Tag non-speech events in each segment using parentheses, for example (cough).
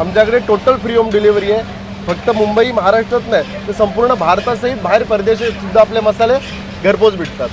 आमच्याकडे total free home delivery आहे. फक्त मुंबई महाराष्ट्रात नाही तर संपूर्ण भारतासहित बाहेर परदेशात सुद्धा आपले मसाले घरपोच भेटतात.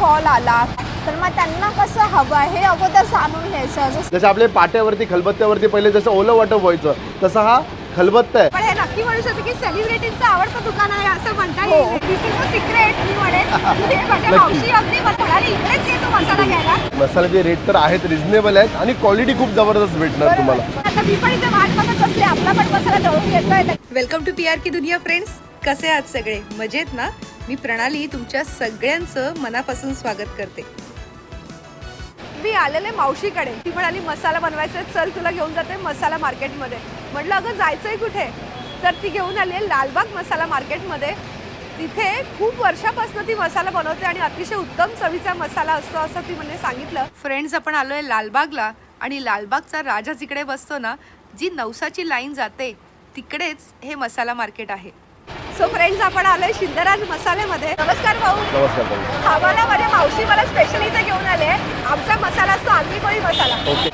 कॉल आला. तर मग त्यांना कसं हवं आहे हे अगोदर जाणून घ्यायचं. जसं आपले पाट्यावरती खलबत्त्यावरती पहिले जसं ओलं वाटप व्हायचं तसं हा खलबत्ता आहे. पण हे नक्की म्हणू शकतो की सेलिब्रिटीचं आवडतं दुकान आहे असं म्हणता. येईल. दिस इज सिक्रेट मी म्हणेन. हे म्हणजे (laughs) मावशी अगदी मला म्हणाली इकडेच येतो मसाला घ्यायला. मसाल्याचे रेट तर आहेत रिझनेबल आहेत आणि क्वालिटी खूप जबरदस्त भेटणार तुम्हाला. आता मी पण इथे वाट बघत बसले आपला पण मसाला दळून घेतोय वेलकम टू पी आर की दुनिया फ्रेंड्स कसे आहात सगळे? मजेत ना? मी प्रणाली तुमच्या सगळ्यांचं मनापासून स्वागत करते. मी आलेले मावशीकडे. ती म्हणाली मसाला बनवायचा चल तुला घेऊन जाते मसाला मार्केटमध्ये. म्हटलं अगं जायचंय कुठे? तर ती घेऊन आली आहे लालबाग मसाला मार्केटमध्ये. तिथे खूप वर्षापासून ती मसाला बनवते आणि अतिशय उत्तम चवीचा मसाला असतो असं ती म्हणजे सांगितलं. फ्रेंड्स आपण आलोय लालबागला. आणि लालबागचा राजाच इकडे बसतो ना जी नवसाची लाईन जाते तिकडेच हे मसाला मार्केट आहे. सो फ्रेंड्स आपण आलोय शिंदराज मसाल्यामध्ये. नमस्कार भाऊ. नमस्कार माझ्या मावशी मला स्पेशल इथे घेऊन आले. आमचा मसाला असतो आगरी कोळी मसाला. ओके.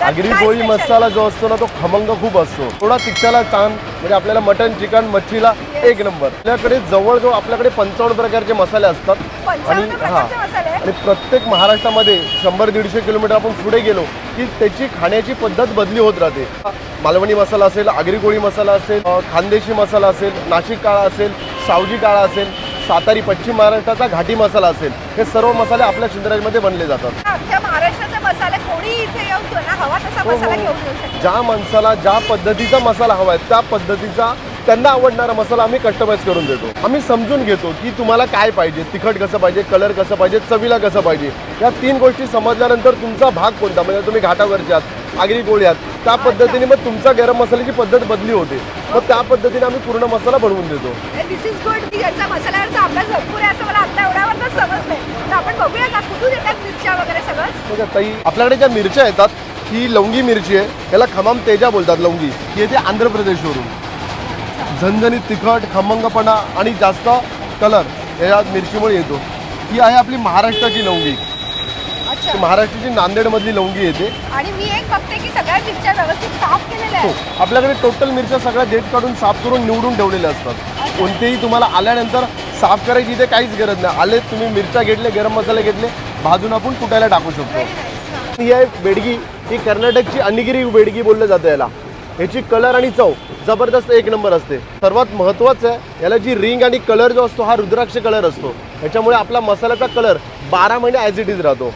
आगरी special? मसाला जो असतो ना तो खमंग खूप असतो. थोडा तिखटाला छान म्हणजे आपल्याला मटन चिकन मच्छीला एक नंबर. आपल्याकडे जवळजवळ आपल्याकडे पंचावन्न प्रकारचे मसाले असतात. आणि हा. आणि प्रत्येक महाराष्ट्रामध्ये शंभर दीडशे किलोमीटर आपण पुढे गेलो की त्याची खाण्याची पद्धत बदली होत राहते. मालवणी मसाला असेल आगरी कोळी मसाला असेल खानदेशी मसाला असेल नाशिक काळा असेल सावजी काळा असेल सातारी पश्चिम महाराष्ट्राचा घाटी मसाला असेल हे सर्व मसाले आपल्या शिंदराजमध्ये बनले जातात. अख्ख्या महाराष्ट्राचे मसाले कोणी इथे येऊन तुला हवा तसा हो, हो. मसाला घेऊन येऊ शकतो. ज्या माणसाला ज्या पद्धतीचा मसाला हवा आहे त्या पद्धतीचा त्यांना आवडणारा मसाला आम्ही कस्टमाइज करून देतो. आम्ही समजून घेतो की तुम्हाला काय पाहिजे तिखट कसं पाहिजे कलर कसं पाहिजे चवीला कसं पाहिजे. या तीन गोष्टी समजल्यानंतर तुमचा भाग कोणता? म्हणजे तुम्ही घाटावरचे आहात आगरी गोळी आहात त्या पद्धतीने मग तुमचा गरम मसाल्याची पद्धत बदली होते. मग त्या पद्धतीने आम्ही पूर्ण मसाला बनवून देतो. दिस इज गुड याचा मसाल्यावरचा अभ्यास भरपूर आहे असं मला आता एवढ्यावर समजलंय तर आपण बघूया का कुठून येतात मिरच्या वगैरे सगळं. बघा ताई आपल्याकडे ज्या मिरच्या येतात ही लवंगी मिरची आहे. याला खमाम तेजा बोलतात लवंगी. ही येते आंध्र प्रदेशवरून. झणझणीत तिखट खमंगपणा आणि जास्त कलर या मिरचीमुळे येतो. ही आहे आपली महाराष्ट्राची लवंगी. ती महाराष्ट्राची नांदेडमधली लवंगी येते आणि मी एक बघते की सगळ्या मिरच्या व्यवस्थित साफ केलेल्या हो आहेत आपल्याकडे टोटल मिरच्या सगळ्या देठ काढून साफ करून निवडून ठेवलेल्या असतात. कोणतेही तुम्हाला आल्यानंतर साफ करायची इथे काहीच गरज नाही. आले तुम्ही मिरच्या घेतले गरम मसाले घेतले भाजून आपण कुटायला टाकू शकतो. ही. आहे बेडगी ही कर्नाटकची अनिगिरी बेडगी बोललं जातं याला. याची कलर आणि चव जबरदस्त एक नंबर असते. सर्वात महत्त्वाचं आहे याला जी रिंग आणि कलर जो असतो हा रुद्राक्ष कलर असतो. याच्यामुळे आपला मसाल्याचा कलर बारा महिने ॲज इट इज राहतो.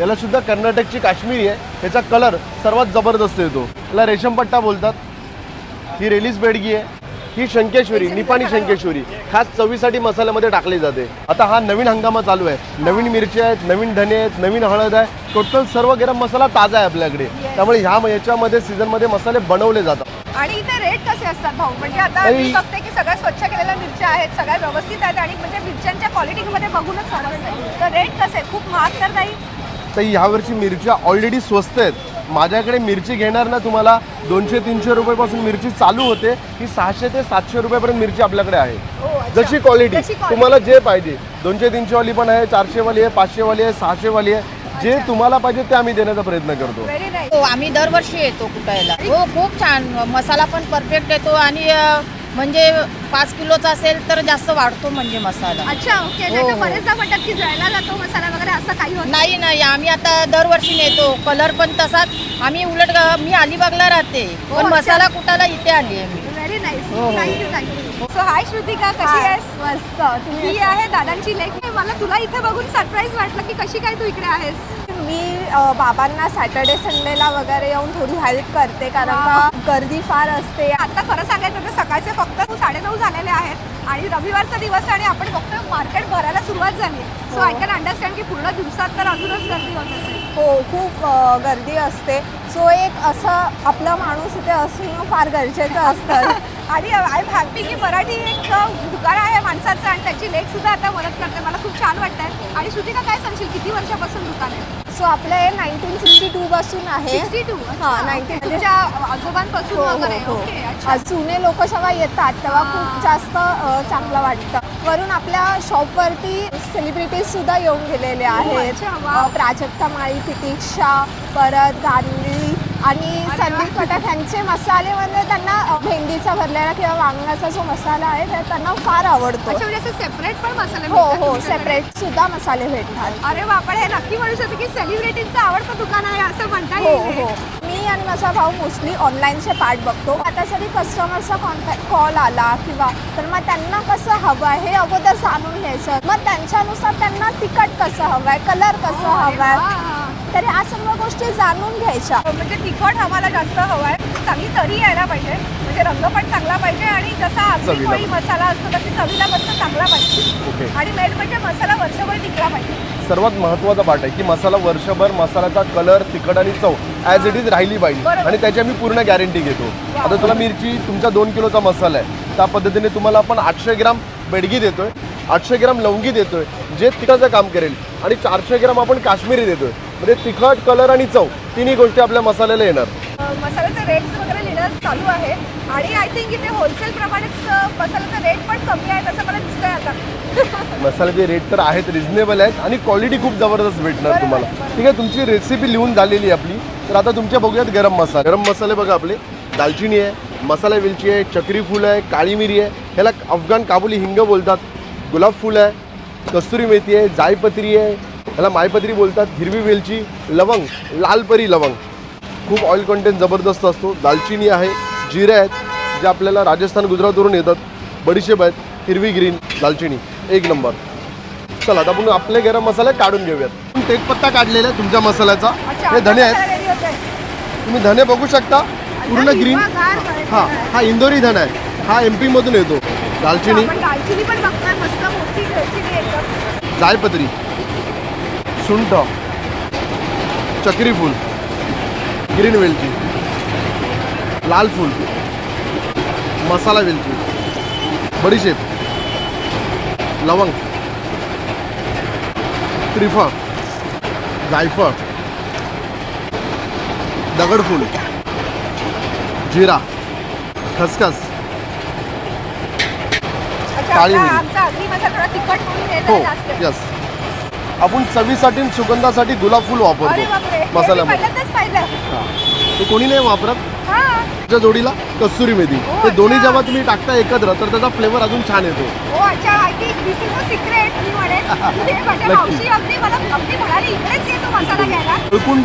याला सुद्धा कर्नाटकची काश्मीरी आहे. त्याचा कलर सर्वात जबरदस्त येतो याला रेशमपट्टा बोलतात. ही रेलीस बेडगी आहे. ही शंकेश्वरी निपाणी शंकेश्वरी. खास चवीसाठी मसाल्यामध्ये टाकली जाते. आता हा नवीन हंगामा चालू आहे. नवीन मिरची आहेत नवीन धने आहेत नवीन हळद आहे. टोटल सर्व गरम मसाला ताजा आहे आपल्याकडे. त्यामुळे ह्या याच्यामध्ये सीझनमध्ये मसाले बनवले जातात. आणि इथे रेट कसे असतात भाऊ? म्हणजे आता मी बघते की सगळ्या स्वच्छ केलेल्या मिरच्या आहेत सगळ्या व्यवस्थित आहेत आणि म्हणजे मिरच्यांच्या क्वालिटीमध्ये बघूनच तर रेट कसे? खूप महाग तर नाही. तर ह्यावर्षी मिरच्या ऑलरेडी स्वस्त आहेत. माझ्याकडे मिरची घेणार ना तुम्हाला दोनशे तीनशे रुपयापासून मिरची चालू होते. ही सहाशे ते सातशे रुपयापर्यंत मिरची आपल्याकडे आहे. हो. जशी क्वालिटी. तुम्हाला जे पाहिजे. दोनशे तीनशे वाली पण आहे चारशे वाली आहे पाचशे वाली आहे सहाशे वाली आहे. जे तुम्हाला पाहिजे ते आम्ही देण्याचा प्रयत्न करतो. हो आम्ही दरवर्षी येतो कुटायला. हो खूप छान. मसाला पण परफेक्ट येतो आणि म्हणजे पाच किलोचा असेल तर जास्त वाढतो म्हणजे मसाला. अच्छा ओके हो, नाही तर हो. बरेचदा म्हणतात की जळला जातो मसाला वगैरे असं काही होत नाही नाही आम्ही आता दरवर्षी नेतो. कलर पण तसाच. आम्ही उलट ग- मी अलिबागला राहते. हो, पण अच्छा. मसाला कुटायला इथे आली आहे मी व्हेरी नाईस हो, हो. Thank you thank you so hi Shrutika कशी Hi. आहेस? मस्त. ही आहे दादांची लेख मला तुला इथे बघून सरप्राईज वाटलं की कशी काय तू इकडे आहेस? मी अ, बाबांना सॅटर्डे संडेला वगैरे येऊन थोडी हेल्प करते कारण का गर्दी फार असते. आता खरं सांगायचं तर सकाळचे फक्त साडेनऊ झालेले आहेत आणि रविवारचा दिवस आहे आणि आपण बघतोय मार्केट भरायला सुरुवात झाली सो. आय कॅन अंडरस्टँड की पूर्ण दिवसात तर अजूनच गर्दी होत असेल. हो खूप गर्दी असते. सो एक असं आपला माणूस इथे असणं फार गरजेचं असतं. (laughs) आणि आय एम हॅपी की मराठी एक दुकान आहे माणसाचं आणि त्याची लेख सुद्धा आता मदत करते. मला खूप छान वाटतंय. आणि श्रुतिका काय सांगशील? किती वर्षापासून दुकान आहे? सो आपलं हे नाईन्टीन सिक्स्टी टू पासून आहे. Sixty two? हा, 92. तुमच्या आजोबांपासून हो, हो, वगैरे. हो. ओके अच्छा. आज जुने लोक जेव्हा येतात तेव्हा खूप जास्त अ, चांगलं वाटतं. वरून आपल्या शॉपवरती सेलिब्रिटीज सुद्धा येऊन गेलेले आहेत. अच्छा, वा. अ, प्राजक्ता माळी तितिक्षा परत गांधी आणि संदीप कटक यांचे मसालेमध्ये त्यांना अ, भेंडीचा भरलेला किंवा वांगणाचा जो मसाला आहे ते त्यांना फार आवडतो. अच्छा म्हणजे असं सेपरेट पण मसाले हो मिळतात हो तुमच्याकडे? सेपरेट सुद्धा मसाले भेटतात. अरे बापरे हे नक्की म्हणू शकतो की सेलिब्रिटींचं आवडतं दुकान आहे असं म्हणता हो येईल. हे. हो. आणि माझा भाऊ मोस्टली ऑनलाईनचे पार्ट बघतो. आता जरी कस्टमरचा कॉन्टॅक्ट कॉल आला किंवा तर मग त्यांना कसं हवं आहे हे अगोदर जाणून घ्यायचं. मग त्यांच्यानुसार त्यांना तिखट कसं हवं आहे कलर कसं हवं आहे वा. तर ह्या सर्व गोष्टी जाणून घ्यायच्या. म्हणजे तिखट आम्हाला जास्त हवा आहे चांगली तरी यायला पाहिजे. म्हणजे रंग पण चांगला पाहिजे आणि जसा चवीला कोळी मसाला असतो तर ती चवीला मस्त चांगला पाहिजे. ओके. आणि मेन म्हणजे मसाला वर्षभर टिकला पाहिजे. सर्वात महत्त्वाचा पार्ट आहे की मसाला वर्षभर मसाल्याचा कलर तिखट आणि चव ॲज इट इज राहिली पाहिजे. आणि त्याची आम्ही पूर्ण गॅरंटी घेतो. आता तुला मिरची तुमचा दोन किलोचा मसाला आहे. त्या पद्धतीने तुम्हाला आपण आठशे ग्राम बेडगी देतोय आठशे ग्राम लवंगी देतोय जे तिखटाचं काम करेल. आणि चारशे ग्राम आपण काश्मीरी देतोय. म्हणजे तिखट कलर आणि चव तिन्ही गोष्टी आपल्या मसाल्याला येणार. मसाल्याचे रेट्स वगैरे लिहिणं चालू आहे. आणि आय थिंक इथे होलसेल प्रमाणेच मसाल्याचा रेट पण कमी आहे असं मला दिसतंय आता. मसाल्याचे रेट तर आहेत रिझनेबल आहेत आणि क्वालिटी खूप जबरदस्त भेटणार तुम्हाला. ठीक आहे तुमची रेसिपी लिहून झालेली आहे आपली. तर आता तुमच्या बघूयात गरम मसाला. गरम मसाले बघा आपले. दालचिनी आहे मसाला वेलची आहे चक्री फूल आहे काळी मिरी आहे. ह्याला अफगाण काबुली हिंग बोलतात. गुलाब फूल आहे कस्तुरी मेथी आहे जायपत्री आहे. ह्याला मायपत्री बोलतात. हिरवी वेलची लवंग लालपरी लवंग. खूप ऑइल कंटेंट जबरदस्त असतो. दालचिनी आहे जिरे आहेत जे आपल्याला राजस्थान गुजरातवरून येतात. बडीशेप आहेत हिरवी ग्रीन दालचिनी. एक नंबर. चला आता आपण आपले गरम मसाले काढून घेऊयात. तेजपत्ता काढलेला आहे तुमच्या मसाल्याचा. हे धने आहेत. तुम्ही धने बघू शकता. पूर्ण ग्रीन हा. हा इंदोरी धन आहे हा एम मधून येतो. दालचिनी. आपण दालचिनी पण ग्रीन वेलची लाल फूल. मसाला वेलची बडीशेप लवंग. त्रिफळ. जायफळ. दगडफूल जिरा. खसखस. काळी मिरी. हे. यस आपण चवीसाठी सुगंधासाठी गुलाब फूल वापरतो. हे मसाल्यामध्ये. हा. ते कोणी नाही वापरत. हा. त्याच्या जोडीला कस्तुरी मेथी. हो, ते दोन्ही अच्छा. जेव्हा तुम्ही टाकता एकत्र तर त्याचा फ्लेवर अजून छान येतो. हो म्हणेन. हे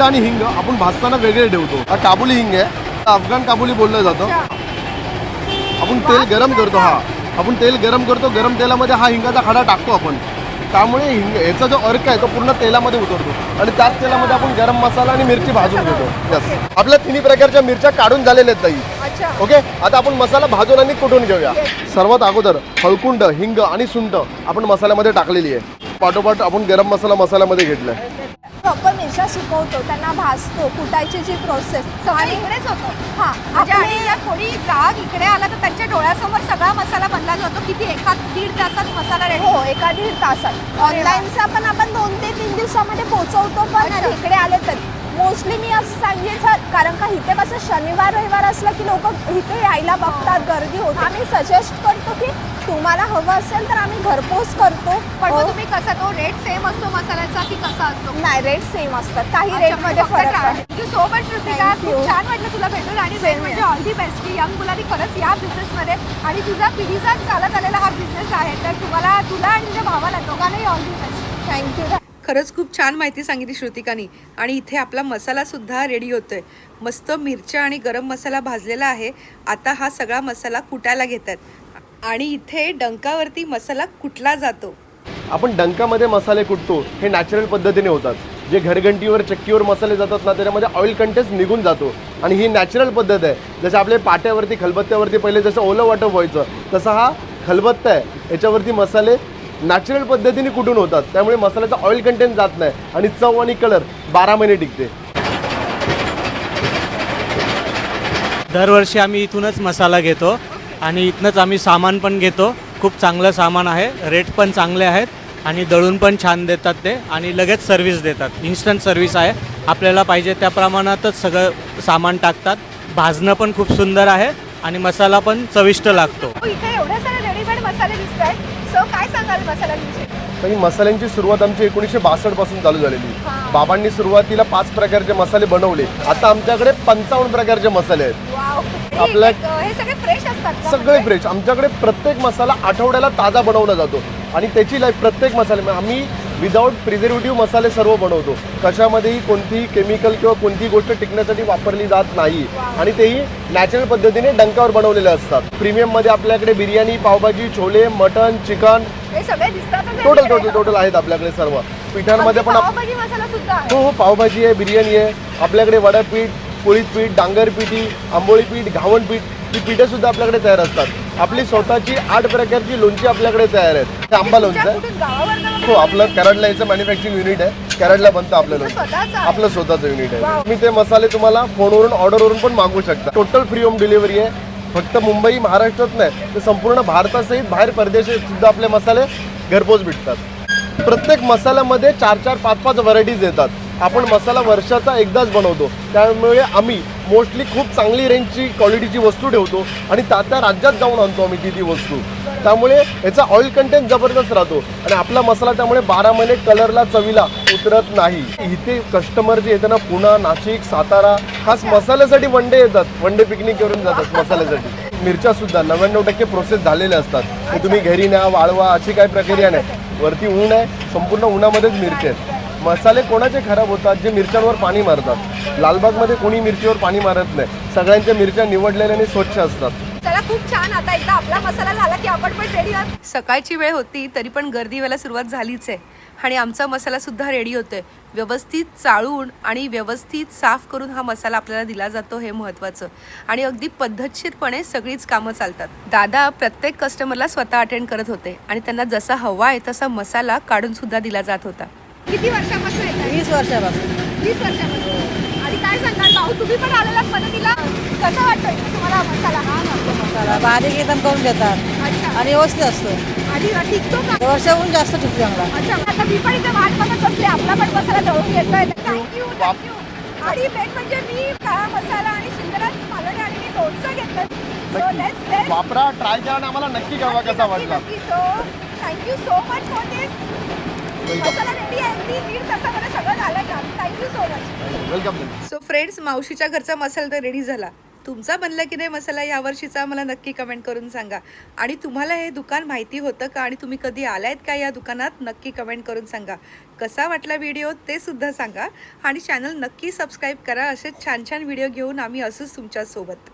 आणि हिंग आपण भाजताना वेगळे ठेवतो. हा काबुली हिंग आहे. हा अफगाण काबुली बोललं जातं. आपण तेल गरम करतो हा. आपण तेल गरम करतो गरम तेलामध्ये हा हिंगाचा खडा टाकतो आपण. त्यामुळे हिंग याचा जो अर्क आहे तो पूर्ण तेलामध्ये उतरतो. आणि त्याच तेलामध्ये आपण गरम मसाला आणि मिरची भाजून घेतो. यस आपल्या तिन्ही प्रकारच्या मिरच्या काढून झालेल्या आहेत ताई. ओके आता आपण मसाला भाजून आणि कुटून घेऊया? सर्वात अगोदर हळकुंड हिंग आणि सुंठ आपण मसाल्यामध्ये टाकलेली आहे. पाठोपाठ आपण गरम मसाला मसाल्यामध्ये घेतलाय. प्रॉपर मिरच्या सुकवतो त्यांना भाजतो कुटायची जी प्रोसेस सगळं इकडेच होतं. हा म्हणजे आणि जर कोणी ग्राहक इकडे आला तर त्यांच्या डोळ्यासमोर सगळा मसाला बनला जातो. किती एका दीड तासात मसाला रेडी हो एका दीड तासात. ऑनलाईनचा पण आपण दोन ते तीन दिवसामध्ये पोहोचवतो पण. इकडे आले मोस्टली मी असं सांगितलं. कारण का इथे कसं शनिवार रविवार असलं की लोक इथे यायला बघतात गर्दी होते. आम्ही सजेस्ट करतो की तुम्हाला हवं असेल तर आम्ही घरपोच करतो. पण मग अ, तुम्ही कसा तो रेट सेम असतो मसाल्याचा की कसा असतो? नाही रेट सेम असतात. काही रेटमध्ये फरक आहे. Much, श्रुतिका. Thank you. खूप छान वाटलं तुला भेटून आणि Same म्हणजे. ऑल दी बेस्ट की यंग मुलांनी खरंच या बिझनेसमध्ये आणि तुझा पिढीचा चालत आलेला हा बिझनेस आहे. तर तुम्हाला तुला आणि तुझ्या भावाला दोघांनाही ऑल दी बेस्ट थँक्यू खरंच खूप छान माहिती सांगितली श्रुतिकानी. आणि इथे आपला मसालासुद्धा रेडी रेडी होतोय. मस्त मिरच्या आणि गरम मसाला भाजलेला आहे. आता हा सगळा मसाला कुटायला घेतात आणि इथे डंकावरती मसाला कुटला जातो. आपण डंकामध्ये मसाले कुटतो हे नॅचरल पद्धतीने होतात. जे घरघंटीवर चक्कीवर मसाले जातात ना त्याच्यामध्ये ऑइल कंटेंट निघून जातो. आणि ही नॅचरल पद्धत आहे. जसं आपल्या पाट्यावरती खलबत्त्यावरती पहिले जसं ओलं वाटप व्हायचं तसं हा खलबत्ता आहे. याच्यावरती मसाले नॅचरल पद्धतीने कुठून होतात? त्यामुळे मसाल्याचा ऑइल कंटेंट जात नाही. आणि चव आणि कलर बारा महिने टिकते. दरवर्षी आम्ही इथूनच मसाला घेतो. आणि इथनंच आम्ही सामान पण घेतो. खूप चांगलं सामान आहे. रेट पण चांगले आहेत. आणि दळून पण छान देतात ते. आणि लगेच सर्व्हिस देतात. इन्स्टंट सर्व्हिस आहे. आपल्याला पाहिजे त्या प्रमाणातच सगळं सामान टाकतात. भाजणं पण खूप सुंदर आहे. आणि मसाला पण चविष्ट लागतो. इथे एवढे सारे रेडीमेड मसाले दिसत आहेत सो काय सांगाल मसाल्यांविषयी? तर ही मसाल्यांची सुरुवात आमची एकोणीसशे बासष्टपासून चालू झालेली. बाबांनी सुरुवातीला पाच प्रकारचे मसाले बनवले. आता आमच्याकडे पंचावन्न प्रकारचे मसाले आहेत. वाव आपल्या- हे सगळे फ्रेश असतात का? सगळे म्हणजे? फ्रेश आमच्याकडे प्रत्येक मसाला आठवड्याला ताजा बनवला जातो. आणि त्याची लाईफ प्रत्येक मसाले म्हणजे आम्ही विदाऊट प्रिझर्वेटिव्ह मसाले सर्व बनवतो. कशामध्येही कोणतीही केमिकल किंवा कोणतीही गोष्ट टिकण्यासाठी वापरली जात नाही. आणि तेही नॅचरल पद्धतीने डंकावर बनवलेले असतात. प्रीमियममध्ये आपल्याकडे बिर्याणी पावभाजी छोले मटन चिकन हे टोटल टोटल. टोटल आहेत आपल्याकडे सर्व. पिठांमध्ये पण हो हो पावभाजी आहे बिर्याणी आहे. आपल्याकडे वडापीठ पोळीत पीठ डांगर पिठी आंबोळी पीठ घावण पीठ ही पिठे सुद्धा आपल्याकडे तयार असतात. आपली स्वतःची आठ प्रकारची लोणची आपल्याकडे तयार आहेत. ते आंबा लोणचं आहे. हो आपलं कराडला याचं मॅन्युफॅक्चरिंग युनिट आहे. कराडला बनतं आपलं लोणचं. स्वतःचं आहे? आपलं स्वतःचं युनिट आहे. मी ते मसाले तुम्हाला फोनवरून ऑर्डरवरून पण मागवू शकता. टोटल फ्री होम डिलिव्हरी आहे. फक्त मुंबई महाराष्ट्रात नाही तर संपूर्ण भारतासहित बाहेर परदेशात सुद्धा आपले मसाले घरपोच भेटतात. प्रत्येक मसाल्यामध्ये चार चार पाच पाच व्हरायटीज येतात. आपण मसाला वर्षाचा एकदाच बनवतो. त्यामुळे आम्ही मोस्टली खूप चांगली रेंजची क्वालिटीची वस्तू ठेवतो आणि त्या त्या राज्यात जाऊन आणतो आम्ही ती ती वस्तू. त्यामुळे याचा ऑइल कंटेंट जबरदस्त राहतो. आणि आपला मसाला त्यामुळे बारा महिने कलरला चवीला उतरत नाही. इथे कस्टमर जे येतात ना पुणा नाशिक सातारा खास मसाल्यासाठी वन डे येतात. वन डे पिकनिक करून जातात मसाल्यासाठी. मिरच्या सुद्धा नव्याण्णव टक्के प्रोसेस झालेले असतात. ते तुम्ही घरी न्या वाळवा अशी काही प्रक्रिया नाही. वरती ऊन आहे संपूर्ण उन्हामध्येच मिरच्या आहेत. मसाले कोणाचे खराब होतात? जे मिरच्यांवर पाणी मारतात. लालबागमध्ये कोणी मिरचीवर पाणी मारत नाही. सगळ्यांच्या मिरच्या निवडलेल्या आणि स्वच्छ असतात. चला खूप छान. आता एकदा आपला मसाला झाला की आपण पण रेडी आहोत. सकाळची वेळ होती तरी पण गर्दी व्हायला सुरुवात झालीच आहे. आणि आमचा मसाला सुद्धा रेडी होतोय. व्यवस्थित चाळून आणि व्यवस्थित साफ करून हा मसाला आपल्याला दिला जातो हे महत्त्वाचं. आणि अगदी पद्धतशीरपणे सगळीच कामं चालतात. दादा प्रत्येक कस्टमरला स्वतः अटेंड करत होते आणि त्यांना जसा हवा आहे तसा मसाला काढून सुद्धा दिला जात होता. किती वर्षापासून वीस वर्षापासून. वीस वर्षापासून. आणि काय सांगाल भाऊ? तुम्ही पण आलेलात मदतीला. कसा वाटतो इथे तुम्हाला हा मसाला हा मसाला. बारीक एकदम करून देतात. अच्छा. आणि व्यवस्थित असतो. आधी टिकतो का? वर्षाहून जास्त टिकतो चांगला. अच्छा आता मी पण इथे वाट बघत बसले. आपला पण मसाला दळून घेतोय. थँक्यू थँक्यू आणि मेन म्हणजे मी काळा मसाला आणि शिंदराज मालवणी आणि मी लोणचं घेतलं. वापरा ट्राय करा आणि आम्हाला नक्की कळवा कसा वाटला you so much for this. मसाला रेडी आहे. अगदी दीड तासामध्ये सगळं झालं काम thank you so much welcome so friends मावशीच्या घरचा मसाला तर रेडी झाला. तुमचा बनला की नाही मसाला यावर्षीचा मला नक्की कमेंट करून सांगा. आणि तुम्हाला हे दुकान माहिती होतं का? आणि तुम्ही कधी आलायत का या दुकानात? नक्की कमेंट करून सांगा. कसा वाटला व्हिडिओ ते सुद्धा सांगा. आणि चॅनल नक्की सबस्क्राईब करा. असे छान छान व्हिडिओ घेऊन आम्ही असंच तुमच्यासोबत.